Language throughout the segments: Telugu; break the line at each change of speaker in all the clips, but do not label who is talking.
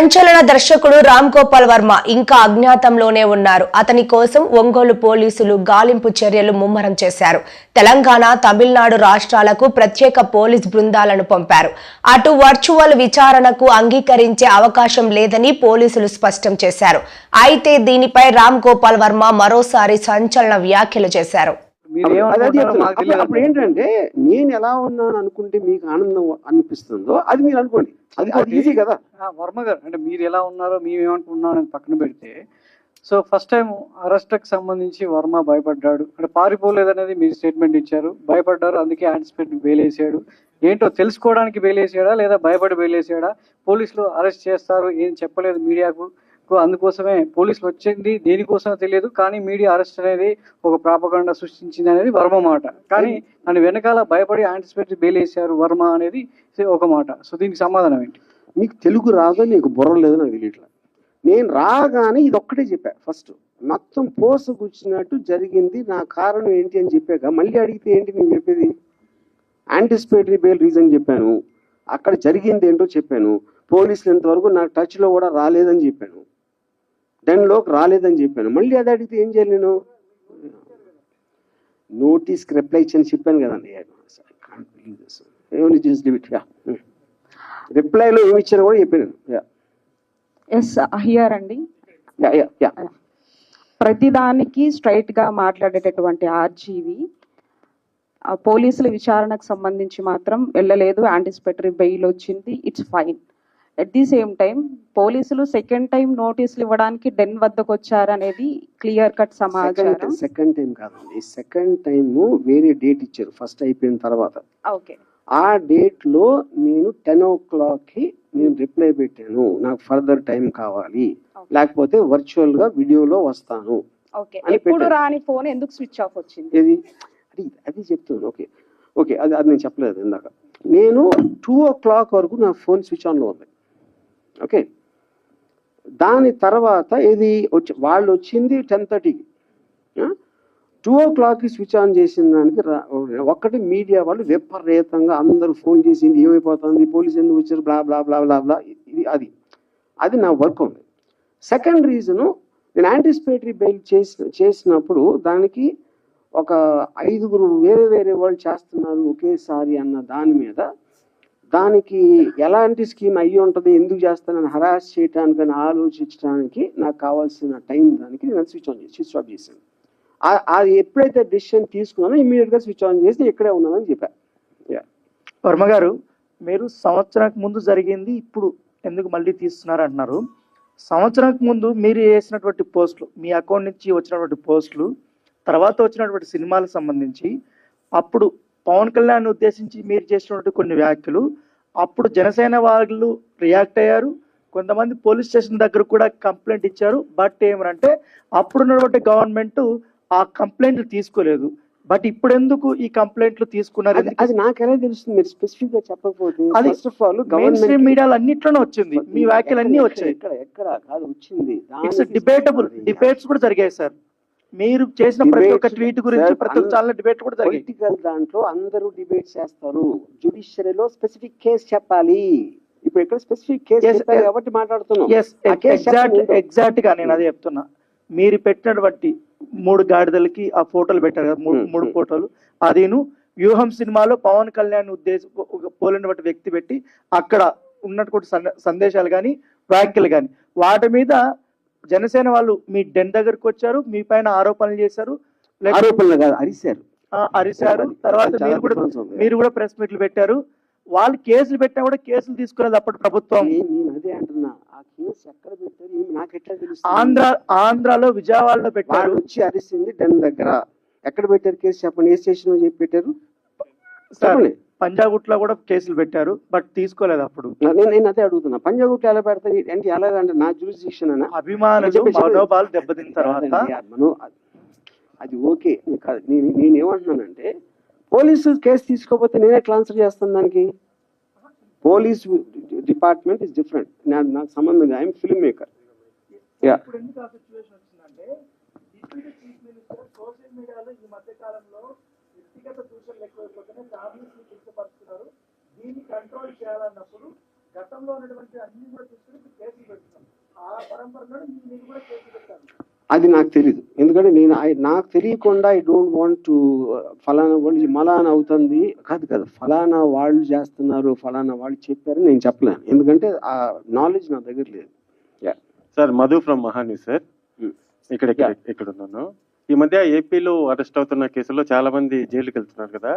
సంచలన దర్శకుడు రామ్ గోపాల్ వర్మ ఇంకా అజ్ఞాతంలోనే ఉన్నారు. అతని కోసం ఒంగోలు పోలీసులు గాలింపు చర్యలు ముమ్మరం చేశారు. తెలంగాణ తమిళనాడు రాష్ట్రాలకు ప్రత్యేక పోలీస్ బృందాలను పంపారు. అటు వర్చువల్ విచారణకు అంగీకరించే అవకాశం లేదని పోలీసులు స్పష్టం చేశారు. అయితే దీనిపై రామ్ గోపాల్ వర్మ మరోసారి సంచలన వ్యాఖ్యలు చేశారు.
అప్పుడు ఏంటంటే నేను ఎలా ఉన్నాను అనుకుంటే మీకు ఆనందం అనిపిస్తుందో అది మీరు అనుకోండి. అది అది ఈజీ కదా.
వర్మ గారు అంటే మీరు ఎలా ఉన్నారో మేము ఏమనుకుంటున్నాం అనేది పక్కన పెడితే సో ఫస్ట్ టైం అరెస్ట్కి సంబంధించి వర్మ భయపడ్డాడు. అంటే పారిపోలేదు అనేది మీరు స్టేట్మెంట్ ఇచ్చారు. భయపడ్డారు అందుకే యాంటిసిపేట్ వేలేసాడు ఏంటో తెలుసుకోవడానికి వేలేసాడా లేదా భయపడి వేలేసాడా పోలీసులు అరెస్ట్ చేస్తారు ఏం చెప్పలేదు మీడియాకు. అందుకోసమే పోలీసులు వచ్చింది. దేనికోసమో తెలియదు. కానీ మీడియా అరెస్ట్ అనేది ఒక ప్రాపగండ సృష్టించింది అనేది వర్మ మాట. కానీ దాని వెనకాల భయపడి యాంటిసిపేట్ వేలేసారు వర్మ అనేది ఒక మాట. సో దీనికి సమాధానం ఏంటి?
మీకు తెలుగు రాదో నీకు బుర్ర లేదు నాకు తెలియట్లా. నేను రాగానే ఇది ఒక్కటే చెప్పా. ఫస్ట్ మొత్తం పోస కూర్చున్నట్టు జరిగింది. నా కారణం ఏంటి అని చెప్పాక మళ్ళీ అడిగితే ఏంటి నేను చెప్పేది? యాంటిసిపేటరీ బెయిల్ రీజన్ చెప్పాను. అక్కడ జరిగింది ఏంటో చెప్పాను. పోలీసులు ఇంతవరకు నాకు టచ్లో కూడా రాలేదని చెప్పాను. డెన్లోకి రాలేదని చెప్పాను. మళ్ళీ అది అడిగితే ఏం చేయాలి నేను? నోటీస్కి రిప్లై ఇచ్చని చెప్పాను కదండి రిప్లైలో ఏమి ఇచ్చారో కూడా చెప్పాను యా
ఎస్ హియర్ అండి. ప్రతిదానికి స్ట్రైట్గా మాట్లాడేటటువంటి ఆర్జీవి ఆ పోలీసుల విచారణకు సంబంధించి మాత్రం వెళ్ళలేదు. యాంటిసిపేటరీ బెయిల్ వచ్చింది. It's fine at the same time పోలీసులు సెకండ్ టైం నోటీసులు ఇవ్వడానికి డెన్ వద్దకు వచ్చారనేది క్లియర్ కట్ సమాచారం.
సెకండ్ టైం కాదండి. సెకండ్ టైం వేరే డేట్ ఇచ్చారు ఫస్ట్ అయిపోయిన తర్వాత.
ఓకే
ఆ డేట్లో నేను టెన్ ఓ క్లాక్కి నేను రిప్లై పెట్టాను నాకు ఫర్దర్ టైం కావాలి. లేకపోతే వర్చువల్గా వీడియోలో వస్తాను.
ఎప్పుడు. రాని ఫోన్ ఎందుకు స్విచ్ ఆఫ్ వచ్చింది?
అది అది చెప్తున్నాను. ఓకే ఓకే అది అది నేను చెప్పలేదు ఇందాక. నేను టూ ఓ క్లాక్ వరకు నా ఫోన్ స్విచ్ ఆన్లో ఉంది. ఓకే. దాని తర్వాత ఇది వచ్చి వాళ్ళు వచ్చింది టెన్ థర్టీకి టూ ఓ క్లాక్కి స్విచ్ ఆన్ చేసిన దానికి రా- ఒక్కటి మీడియా వాళ్ళు విపరీతంగా అందరూ ఫోన్ చేసింది ఏమైపోతుంది పోలీసు ఎందుకు వచ్చారు బ్లా బ్లా బ్లా బ్లా బ్లా ఇది అది. అది నా వర్క్ ఉంది. సెకండ్ రీజను నేను యాంటిసిపేటరీ బెయిల్ చేసిన చేసినప్పుడు దానికి ఒక ఐదుగురు వేరే వేరే వాళ్ళు చేస్తున్నారు ఒకేసారి అన్న దాని మీద దానికి ఎలాంటి స్కీమ్ అయ్యి ఉంటుంది ఎందుకు చేస్తానని హరాస్ అని ఆలోచించడానికి నాకు కావాల్సిన టైం దానికి నేను స్విచ్ ఆన్ చేసి స్విచ్ ఆఫ్ చేశాను. అది ఎప్పుడైతే డిసిషన్ తీసుకున్నానో ఇమీడియట్గా స్విచ్ ఆన్ చేసి ఇక్కడే ఉన్నానని చెప్పాను
వర్మ గారు మీరు సంవత్సరానికి ముందు జరిగింది ఇప్పుడు ఎందుకు మళ్ళీ తీస్తున్నారు అంటున్నారు. సంవత్సరానికి ముందు మీరు వేసినటువంటి పోస్టులు మీ అకౌంట్ నుంచి వచ్చినటువంటి పోస్టులు తర్వాత వచ్చినటువంటి సినిమాలకు సంబంధించి అప్పుడు పవన్ కళ్యాణ్ ఉద్దేశించి మీరు చేసినటువంటి కొన్ని వ్యాఖ్యలు అప్పుడు జనసేన వాళ్ళు రియాక్ట్ అయ్యారు. కొంతమంది పోలీస్ స్టేషన్ దగ్గర కూడా కంప్లైంట్ ఇచ్చారు. బట్ ఏమనంటే అప్పుడున్నటువంటి గవర్నమెంట్ ఆ కంప్లైంట్లు తీసుకోలేదు. బట్ ఇప్పుడు ఎందుకు ఈ కంప్లైంట్లు తీసుకున్నారు?
అది అది నాకు ఎలా తెలుస్తుంది? మీరు స్పెసిఫిక్గా చెప్పకపోతే
అది
ఫస్ట్ ఆఫ్ ఆల్ గవర్నమెంట్
మీడియాలో అన్నిట్లోనే వచ్చింది. మీ వ్యాఖ్యలు అన్ని వచ్చాయి.
ఎక్కడ ఎక్కడ కాదు వచ్చింది.
డిబేటబుల్ డిబేట్స్ కూడా జరిగాయి సార్ మీరు చేసిన ప్రతి ఒక్క ట్వీట్ గురించి ప్రతి ఒక్క ఛానల్ డిబేట్ కూడా
పొలిటికల్ దాంట్లో అందరూ డిబేట్ చేస్తారు. జుడిషియరీలో స్పెసిఫిక్ కేసు చెప్పాలి. ఇప్పుడు ఇక్కడ స్పెసిఫిక్ కేసు. కాబట్టి మాట్లాడుతున్నాం.
ఎగ్జాక్ట్గా నేను అదే చెప్తున్నా. మీరు పెట్టినటువంటి మూడు గాడిదలకి ఆ ఫోటోలు పెట్టారు కదా మూడు
Hmm,
మూడు
hmm.
ఫోటోలు. అదేను వ్యూహం సినిమాలో పవన్ కళ్యాణ్ ఉద్దేశం పోలినటువంటి వ్యక్తి పెట్టి అక్కడ ఉన్నటువంటి సంద- సందేశాలు కానీ వ్యాఖ్యలు కానీ వాటి మీద జనసేన వాళ్ళు మీ డెన్ దగ్గరకు వచ్చారు మీ పైన ఆరోపణలు చేశారు
ఆరోపణలు కాదు అరిశారు.
ఆ, అరిశారు. తర్వాత మీరు కూడా. మీరు కూడా ప్రెస్ మీట్లు పెట్టారు. వాళ్ళు కేసులు పెట్టినా కూడా కేసులు తీసుకునేది అప్పటి ప్రభుత్వం.
అదే అంటున్నా. ఆ కేసు ఎక్కడ పెట్టారు? నాకు ఎట్లా తెలుస్తుంది?
ఆంధ్ర ఆంధ్రాలో విజయవాడలో
వాడు
పెట్టారు
వచ్చి అరిసింది డెన్ దగ్గర. ఎక్కడ పెట్టారు కేసు? చెప్పండి. ఏ స్టేషన్ చెప్పి పెట్టారు?
సార్, పంజాగుట్లో కూడా కేసులు పెట్టారు బట్ తీసుకోలేదు అప్పుడు.
నేను నేను అదే అడుగుతున్నా. పంజాగుట్టు ఎలా పెడతారు? అంటే ఎలాగంటే నా జ్యూరిస్డిక్షన్ అనా?
అభిమానులు. మనోభావాలు దెబ్బతిన్న తర్వాత
అది ఓకే. కాదు, నేను నేను ఏమంటున్నానంటే పోలీసు కేసు తీసుకోకపోతే నేనే ట్రాన్స్ఫర్ చేస్తాను దానికి? పోలీస్ డిపార్ట్మెంట్ ఇస్ డిఫరెంట్ నాకు సంబంధం ఐఎమ్ ఫిల్మ్ మేకర్ యా
ఇప్పుడు ఎందుకు ఆ సిచ్యువేషన్ వచ్చిందంటే డిప్యూటీ చీఫ్ మినిస్టర్ సోషల్ మీడియాలో ఈ మధ్య కాలంలో వ్యక్తిగత దూషణలు ఎక్కువైపోతున్నాయి ఫ్యామిలీస్ని కించపరుస్తున్నారు. దీన్ని కంట్రోల్ చేయాలన్నప్పుడు గతంలో ఉన్నటువంటి అన్ని కూడా ఇప్పుడు కేసులు పెడుతున్నాం. ఆ పరంపరలో మీరు కూడా కేసులు పెట్టారు
అది నాకు తెలియదు ఎందుకంటే నేను నాకు తెలియకుండా ఐ డోంట్ వాంట్ టు ఫలానా వాళ్ళు మలానా అవుతుంది. కాదు కాదు ఫలానా వాళ్ళు చేస్తున్నారు ఫలానా వాళ్ళు చెప్పారని నేను చెప్పలేను. ఎందుకంటే ఆ నాలెడ్జ్ నా దగ్గర లేదు.
సార్ మధు ఫ్రమ్ మహాని సార్ ఇక్కడ ఇక్కడ ఉన్నాను. ఈ మధ్య ఏపీలో అరెస్ట్ అవుతున్న కేసుల్లో చాలా మంది జైలుకి వెళ్తున్నారు కదా.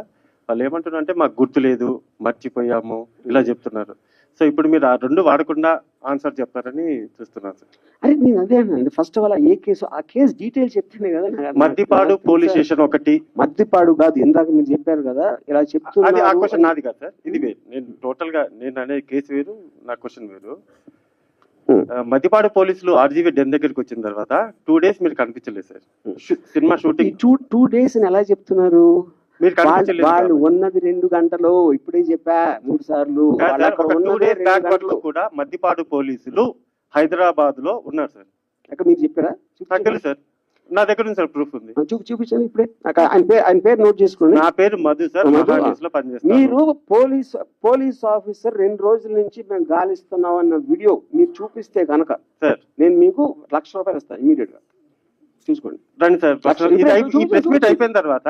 వాళ్ళు ఏమంటున్నారు అంటే మాకు గుర్తు లేదు మర్చిపోయాము ఇలా చెప్తున్నారు. సో ఇప్పుడు మీరు ఆ రెండు వాడకుండా ఆన్సర్ చెప్తారని చూస్తున్నాను సార్.
అరే నేను అదే అన్నాను first of all a case ఆ కేసు డీటెయిల్ చెప్తేనే కదా
మద్దిపాడు పోలీస్? స్టేషన్ ఒకటి.
మద్దిపాడు కాదు ఇందాక మీరు చెప్పారు కదా ఇలా
అది ఆ
చెప్తున్నారు
క్వశ్చన్ నాది కాదు సార్. ఇది వేరు. నేను టోటల్గా నేను అనే కేసు వేరు నా క్వశ్చన్ వేరు.
Hmm.
ఆ, మద్దిపాడు పోలీసులు ఆర్జీవీ డెన్ దగ్గరికి వచ్చిన తర్వాత టూ డేస్ మీరు కనిపించలేదు sir. Shoe- cinema shooting
two two days ఎలా చెప్తున్నారు?
మీరు
వాళ్ళు. ఉన్నది రెండు గంటలు ఇప్పుడే చెప్పా మూడు సార్లు.
కూడా మద్దిపాడు పోలీసులు హైదరాబాద్లో ఉన్నారు సార్.
అక్కడ మీరు చెప్పారా?
సార్. నా దగ్గర సార్ ప్రూఫ్ ఉంది.
చూపి చూపించండి ఇప్పుడే. నాకు ఆయన పేరు ఆయన పేరు నోట్ చేసుకోండి.
నా పేరు మధు సార్లో పనిచేస్తాను.
మీరు పోలీస్ పోలీస్ ఆఫీసర్ రెండు రోజుల నుంచి మేము గాలిస్తున్నాం అన్న వీడియో మీరు చూపిస్తే కనుక
సార్.
నేను మీకు లక్ష రూపాయలు ఇస్తాను ఇమీడియట్గా. చూసుకోండి.
రండి సార్ ఈ ప్రెస్ మీట్. అయిపోయిన తర్వాత.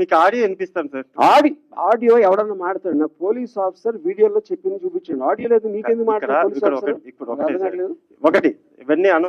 మీకు ఆడియో సార్.
ఆడి ఆడియో ఎవడన్నా మాడతాడు? నాకు పోలీస్ ఆఫీసర్ వీడియోలో చెప్పింది చూపించండి. ఆడియో లేదు మీకెందుకు మాట్లాడారు
ఒకటి ఇవన్నీ అను